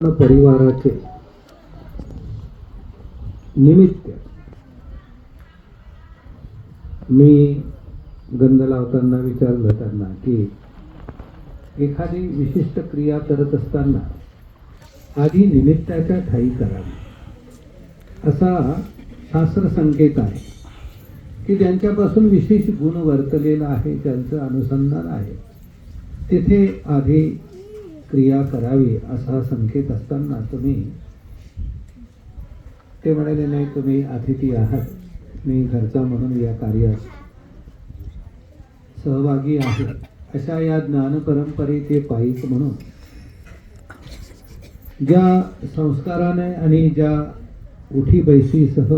परिवाराचे निमित्त मी गंध लावताना विचारलं त्यांना की एखादी विशिष्ट क्रिया करत असताना आधी निमित्ताच्या ठाई करावी असा शास्त्र संकेत आहे की ज्यांच्यापासून विशेष गुण वर्तलेला आहे त्यांचं अनुसंधान आहे. तिथे आधी क्रिया करावी असा संकेत असताना तुम्ही ते म्हणाले नाही तुम्ही अतिथी आहात. मी घरचा म्हणून या कार्यात सहभागी आहे. अशा या ज्ञान परंपरेचे पायीक म्हणून ज्या संस्काराने आणि ज्या उठी बैसीसह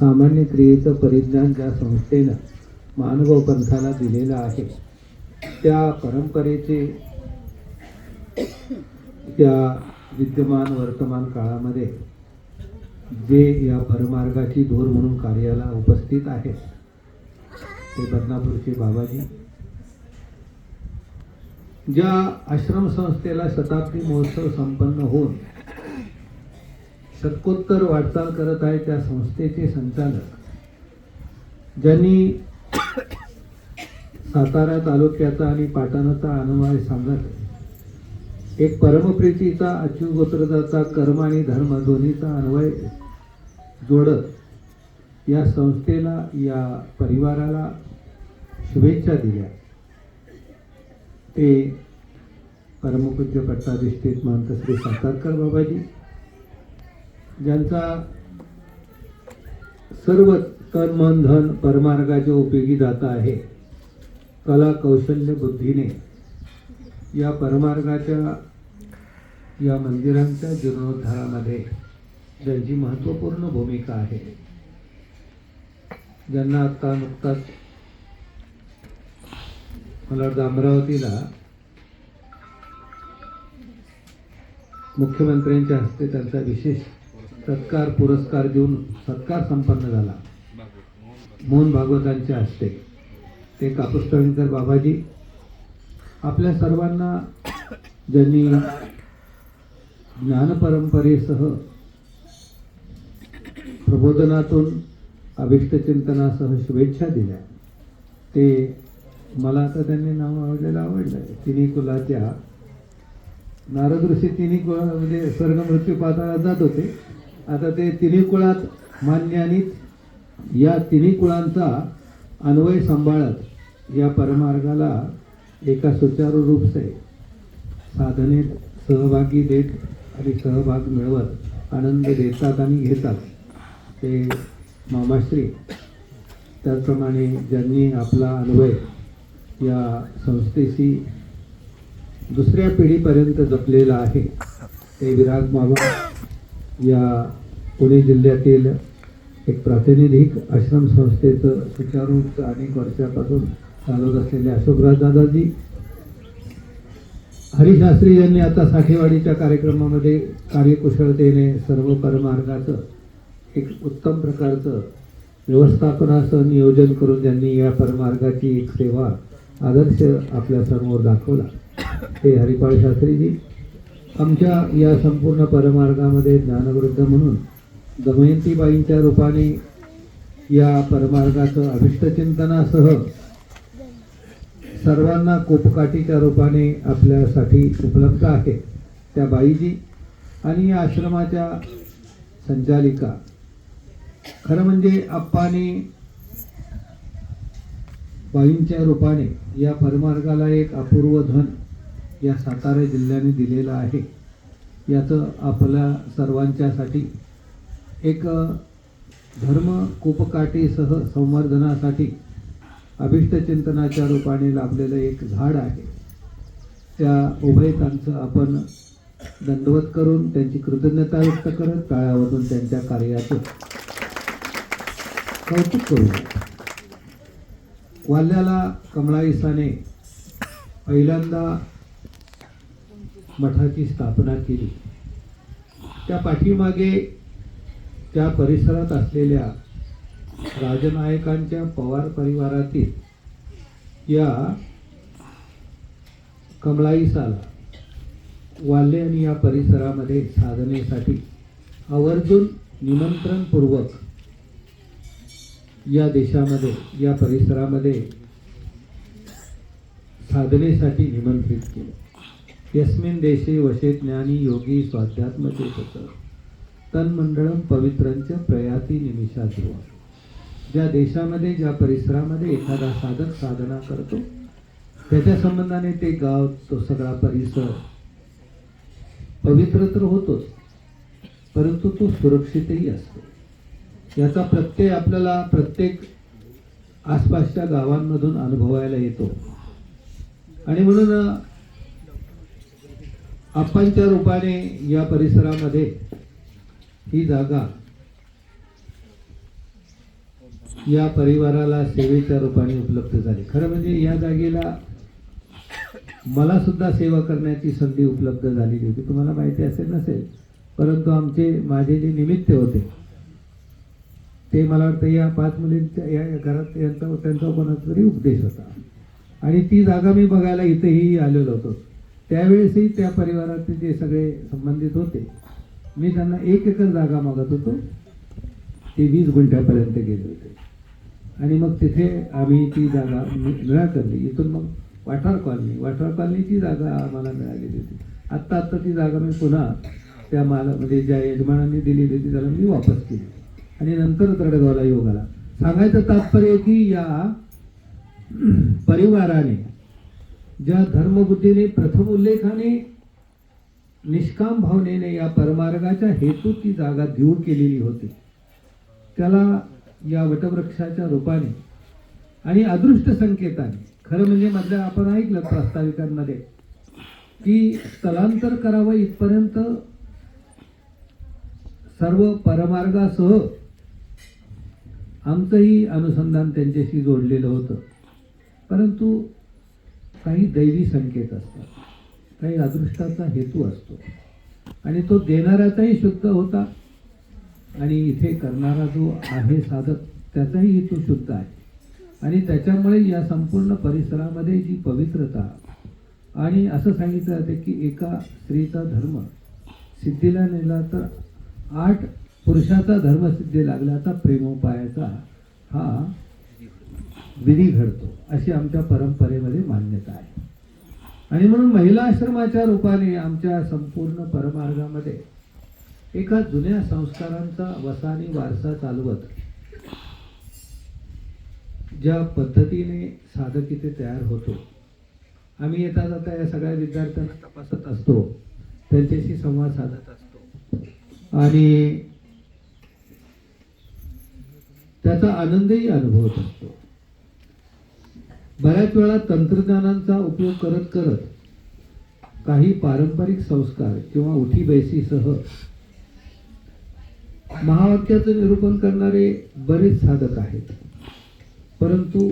सामान्य क्रियेचं परिज्ञान ज्या संस्थेनं मानव पंथाला दिलेलं आहे त्या परंपरेचे त्या विद्यमान वर्तमान काळामध्ये जे या भरमार्गाची धोर म्हणून कार्याला उपस्थित आहेत ते बदनापूरचे बाबाजी. ज्या आश्रम संस्थेला शताब्दी महोत्सव संपन्न होऊन शतकोत्तर वाटचाल करत आहे त्या संस्थेचे संचालक ज्यांनी सातारा तालुक्याचा आणि पाटणाचा अनुवाय सांगत एक परमप्रीतीचा अच्युगोत्रदाचा कर्म आणि धर्म दोन्हीचा अन्वय जोडत या संस्थेला या परिवाराला शुभेच्छा दिल्या. ते परमपूज्य पट्टाधिष्ठित महंत श्री सातारकर बाबाजी ज्यांचा सर्व तन मन धन परमार्गाच्या उपयोगी जाता आहे कला कौशल्य बुद्धीने या परमार्गाच्या या मंदिरांच्या जीर्णोद्धारामध्ये ज्यांची महत्त्वपूर्ण भूमिका आहे. ज्यांना आत्ता नुकताच मला वाटतं अमरावतीला मुख्यमंत्र्यांच्या हस्ते त्यांचा विशेष सत्कार पुरस्कार देऊन सत्कार संपन्न झाला. मोहन भागवतांच्या हस्ते. ते कापूस बाबाजी. आपल्या सर्वांना ज्यांनी ज्ञानपरंपरेसह प्रबोधनातून अभिष्टचिंतनासह शुभेच्छा दिल्या. ते मला आता त्यांनी नाव आवडलेलं आवडलं आहे तिन्ही कुलाच्या नारद ऋषी तिन्ही कुळा म्हणजे स्वर्ग मृत्यू पाताळात जात होते. आता ते तिन्ही कुळात मान्यानीच या तिन्ही कुळांचा अन्वय सांभाळत या परमार्गाला एका सुचारू रूप से साधनेत सहभागी देत आणि सहभाग मिळवत आनंद देतात आणि घेतात. ते मामाश्री. त्याचप्रमाणे ज्यांनी आपला अनुभव या संस्थेशी दुसऱ्या पिढीपर्यंत जपलेला आहे ते विराग मामा या पुणे जिल्ह्यातील एक प्रातिनिधिक आश्रम संस्थेचं सुचारू अनेक वर्षापासून चालवत असलेले अशोकराज दादाजी हरिशास्त्री यांनी आता साठेवाडीच्या कार्यक्रमामध्ये कार्यकुशलतेने सर्व परमार्गाचं एक उत्तम प्रकारचं व्यवस्थापनाचं नियोजन करून ज्यांनी या परमार्गाची एक सेवा आदर्श आपल्यासमोर दाखवला. ते हरिपाळ शास्त्रीजी आमच्या या संपूर्ण परमार्गामध्ये ज्ञानवृद्ध म्हणून दमयंतीबाईंच्या रूपाने या परमार्गाचं अभिष्टचिंतनासह सर्वांना कोपकाठीच्या रूपाने आपल्यासाठी उपलब्ध आहे. त्या बाईजी आणि या आश्रमाच्या संचालिका. खरं म्हणजे आप्पाने बाईंच्या रूपाने या परमार्गाला एक अपूर्व धन या सातारा जिल्ह्याने दिलेलं आहे. याचं आपल्या सर्वांच्यासाठी एक धर्म कोपकाठीसह संवर्धनासाठी अभिष्टचिंतनाच्या रूपाने लाभलेलं एक झाड आहे. त्या उभयतांचं आपण दंडवत करून त्यांची कृतज्ञता व्यक्त करत काळावरून त्यांच्या कार्याचं कौतुक करू. वाल्याला कमळाईसाने पहिल्यांदा मठाची स्थापना केली. त्या पाठीमागे त्या परिसरात असलेल्या राजनायकांच्या पवार परिवारातील या कमळाईसाला वाल्हे आणि या परिसरामध्ये साधनेसाठी आवर्जून निमंत्रणपूर्वक या देशामध्ये या परिसरामध्ये साधनेसाठी निमंत्रित केलं. यस्मिन देशे वशे ज्ञानी योगी स्वाध्यात्मचे तन तन्मंडळम पवित्रंच प्रयाती निमिषा ध्रुव ज्या देशामध्ये ज्या परिसरामध्ये एखादा साधक साधना करतो त्याच्या संबंधाने ते गाव तो सगळा परिसर पवित्र तर होतोच परंतु तो सुरक्षितही असतो. याचा प्रत्यय आपल्याला प्रत्येक आसपासच्या गावांमधून अनुभवायला येतो. आणि म्हणून आपणच्या रूपाने या परिसरामध्ये ही जागा या परिवाराला सेवेच्या रूपाने उपलब्ध झाली. खरं म्हणजे या जागेला मला सुद्धा सेवा करण्याची संधी उपलब्ध झालेली होती. तुम्हाला माहिती असेल नसेल परंतु आमचे माझे जे निमित्त होते ते मला वाटतं या पाच मुलींच्या या घरात यांचा त्यांचा कोणाचा तरी उपदेश होता. आणि ती जागा मी बघायला इथेही आलेलो होतो. त्यावेळेसही त्या परिवाराचे जे सगळे संबंधित होते मी त्यांना एक एकर जागा मागत होतो ते वीस गुंठ्यापर्यंत गेले होते. आणि मग तिथे आम्ही ती जागा मि- निराकरली इथून मग वाठार कॉलनी. वाठार कॉलनीची जागा आम्हाला मिळालेली होती. आत्ता आत्ता ती जागा मी पुन्हा त्या माला म्हणजे ज्या यजमानांनी दिलेली होती त्याला मी वापस केली. आणि नंतर तडगावला योग आला. सांगायचं तात्पर्य की या परिवाराने ज्या धर्मबुद्धीने प्रथम उल्लेखाने निष्काम भावनेने या परमार्गाच्या हेतू ती जागा देऊ केलेली होती. त्याला या वटवृक्षाच्या रूपाने आणि अदृष्ट संकेताने. खरं म्हणजे मधल्या आपण ऐकलं प्रास्ताविकांमध्ये की स्थलांतर करावं इथपर्यंत सर्व परमार्गासह आमचंही अनुसंधान त्यांच्याशी जोडलेलं होतं. परंतु काही दैवी संकेत असतात. काही अदृष्टाचा हेतू असतो. आणि तो देणाऱ्याचाही शुद्ध होता. आणि इथे करणारा जो आहे साधक त्याचाही हेतू शुद्ध आहे. आणि त्याच्यामुळे या संपूर्ण परिसरामध्ये जी पवित्रता आणि असं सांगितलं जाते की एका स्त्रीचा धर्म सिद्धीला नेला तर आठ पुरुषाचा धर्म सिद्धी लागला तर प्रेमोपायाचा हा विधी घडतो अशी आमच्या परंपरेमध्ये मान्यता आहे. आणि म्हणून महिला आश्रमाच्या रूपाने आमच्या संपूर्ण परमार्गामध्ये एका जुन्या संस्कारांचा वसानी वारसा चालवत ज्या पद्धतीने साधक इथे तयार होतो. आम्ही येता जाता या सगळ्या विद्यार्थ्यांना तपासत असतो. त्यांच्याशी संवाद साधत असतो. आणि त्याचा आनंदही अनुभवत असतो. बऱ्याच वेळा तंत्रज्ञानांचा उपयोग करत करत काही पारंपरिक संस्कार किंवा उठी बैसीसह महावाक्याचं निरूपण करणारे बरेच साधक आहेत. परंतु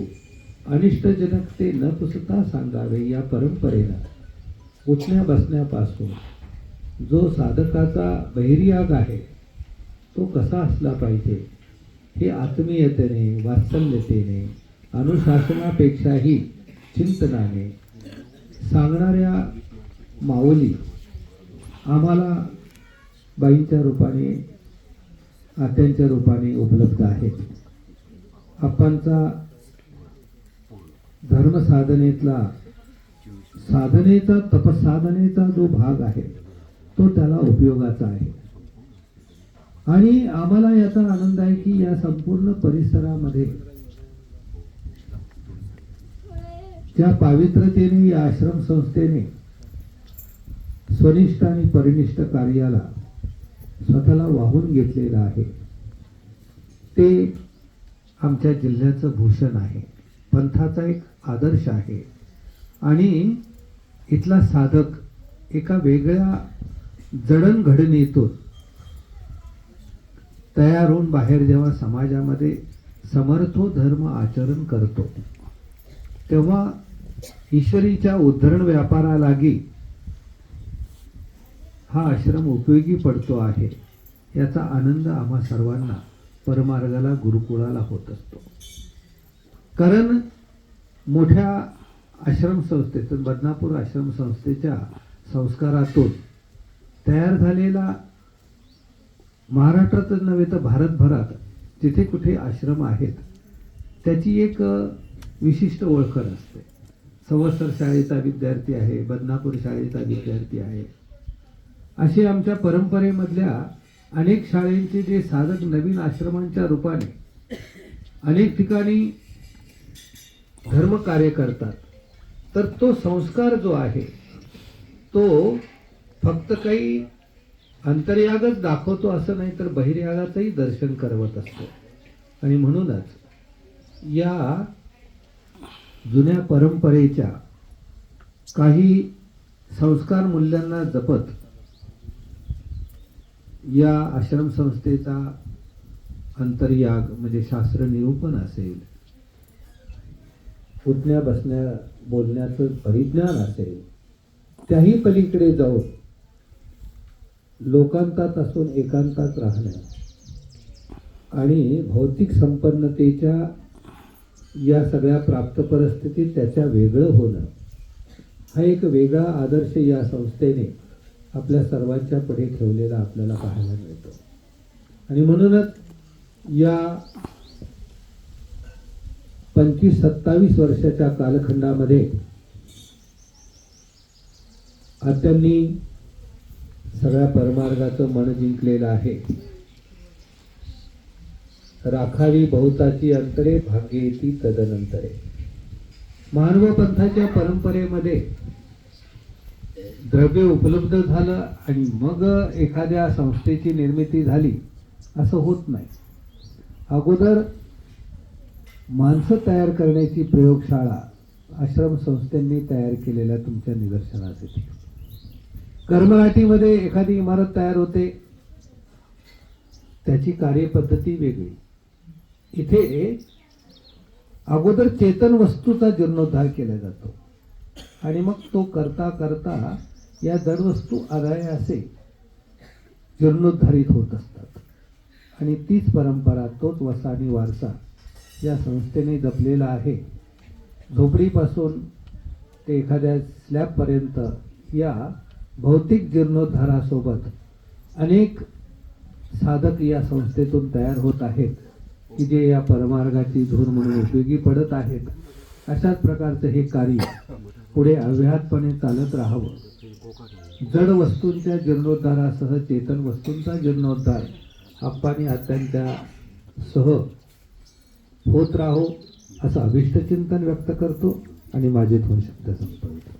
अनिष्टजनक ते न पुसता सांगावे या परंपरेला. उठण्या बसण्यापासून जो साधकाचा बहिर्याग आहे तो कसा असला पाहिजे हे आत्मीयतेने वात्सल्यतेने अनुशासनापेक्षाही चिंतनाने सांगणाऱ्या माऊली आम्हाला बाईंच्या रूपाने आत्यांच्या रूपाने उपलब्ध आहेत. आपांचा धर्मसाधनेतला साधनेचा तपसाधनेचा जो भाग आहे तो त्याला उपयोगाचा आहे. आणि आम्हाला याचा आनंद आहे की या संपूर्ण परिसरामध्ये ज्या पावित्रतेने या आश्रम संस्थेने स्वनिष्ठ आणि परिनिष्ठ कार्याला स्वतःला वाहून घेतलेलं आहे. ते आमच्या जिल्ह्याचं भूषण आहे. पंथाचा एक आदर्श आहे. आणि इथला साधक एका वेगळ्या जडणघडणीतून तयार होऊन बाहेर जेव्हा समाजामध्ये समर्थो धर्म आचरण करतो तेव्हा ईश्वरीच्या उद्धरण व्यापारालागी हा आश्रम उपयोगी पडतो आहे याचा आनंद आम्हा सर्वांना परमार्गाला गुरुकुळाला होत असतो. कारण मोठ्या आश्रम बदनापूर आश्रम संस्थेच्या संस्कारातून तयार झालेला महाराष्ट्रातच नव्हे तर भारतभरात जिथे कुठे आश्रम आहेत त्याची एक विशिष्ट ओळखर असते. संवत्सर शाळेचा विद्यार्थी आहे बदनापूर शाळेचा विद्यार्थी आहे असे आमच्या परंपरेमधल्या अनेक शाळेंचे जे साधक नवीन आश्रमांच्या रूपाने अनेक ठिकाणी धर्म कार्य करतात तर तो संस्कार जो आहे तो फक्त काही अंतर्यागच दाखवतो असं नाही तर बहिर्यागाचंही दर्शन करवत असतो. आणि म्हणूनच या जुन्या परंपरेच्या काही संस्कार मूल्यांना जपत या आश्रम संस्थेचा अंतर्याग म्हणजे शास्त्र निरूपण असेल उठण्या बसण्या बोलण्याचं परिज्ञान असेल त्याही पलीकडे जाऊन लोकांतात असून एकांतात राहणं आणि भौतिक संपन्नतेच्या या सगळ्या प्राप्त परिस्थितीत त्याच्या वेगळं होणं हा एक वेगळा आदर्श या संस्थेने आपल्या सर्वांच्या पुढे ठेवलेला आपल्याला पाहायला मिळतो. आणि म्हणूनच या पंचवीस सत्तावीस वर्षाच्या कालखंडामध्ये आत्यांनी सगळ्या परमार्गाचं मन जिंकलेलं आहे. राखावी बहुताची अंतरे भाग्य येती तदनंतरे. मानव पंथाच्या परंपरेमध्ये द्रव्य उपलब्ध झालं आणि मग एखाद्या संस्थेची निर्मिती झाली असं होत नाही. अगोदर माणसं तयार करण्याची प्रयोगशाळा आश्रम संस्थांनी तयार केलेल्या तुमच्या निदर्शनास येते. कर्मराठीमध्ये एखादी इमारत तयार होते त्याची कार्यपद्धती वेगळी. इथे अगोदर चेतन वस्तूचा जीर्णोद्धार केला जातो. आणि मग तो करता करता या दरवस्तू वस्तू असे जीर्णोद्धारित होत असतात. आणि तीच परंपरा तोच वसा आणि वारसा या संस्थेने जपलेला आहे. झोपडीपासून ते एखाद्या स्लॅबपर्यंत या भौतिक जीर्णोद्धारासोबत अनेक साधक या संस्थेतून तयार होत आहेत की जे या परमार्गाची धूर म्हणून उपयोगी पडत आहेत. अशाच प्रकारचं हे कार्य पुढे अव्याहतपणे चालत राहावं. जड वस्तूंच्या जीर्णोद्धारासह चेतन वस्तूंचा जीर्णोद्धार आप्पानी आत्यांच्या सह होत राहो असं अभिष्टचिंतन व्यक्त करतो आणि माझे दोन शब्द संपवतो.